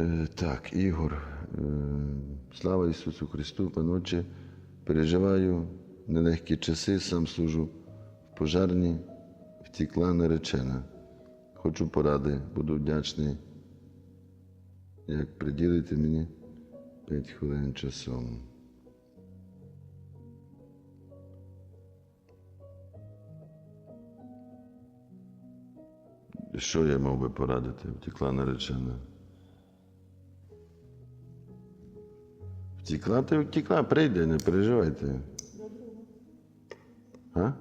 Е, Так, Ігор, е, слава Ісусу Христу, паноче, переживаю нелегкі часи, сам служу в пожарні, втікла наречена. Хочу поради, буду вдячний, як приділити мені 5 хвилин часом. Що я мав би порадити? Втекла наречена. Втекла, ти втекла, прийде, не переживайте. А?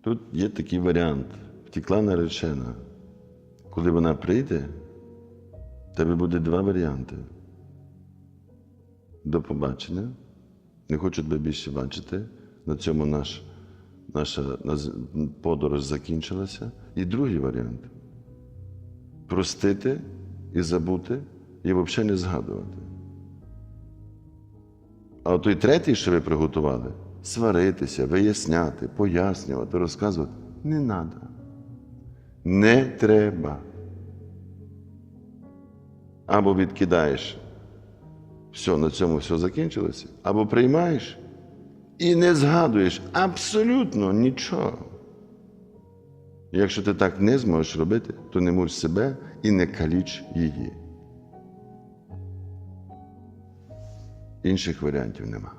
Тут є такий варіант. Втекла наречена. Коли вона прийде, в тебе буде два варіанти. До побачення. Не хочу тебе більше бачити. На цьому наш, наша подорож закінчилася. І другий варіант простити і забути, і взагалі не згадувати. А той третій, що ви приготували, сваритися, виясняти, пояснювати, розказувати не треба. Не треба. Або відкидаєш, все, на цьому все закінчилося, або приймаєш і не згадуєш абсолютно нічого. Якщо ти так не зможеш робити, то не муч себе і не каліч її. Інших варіантів нема.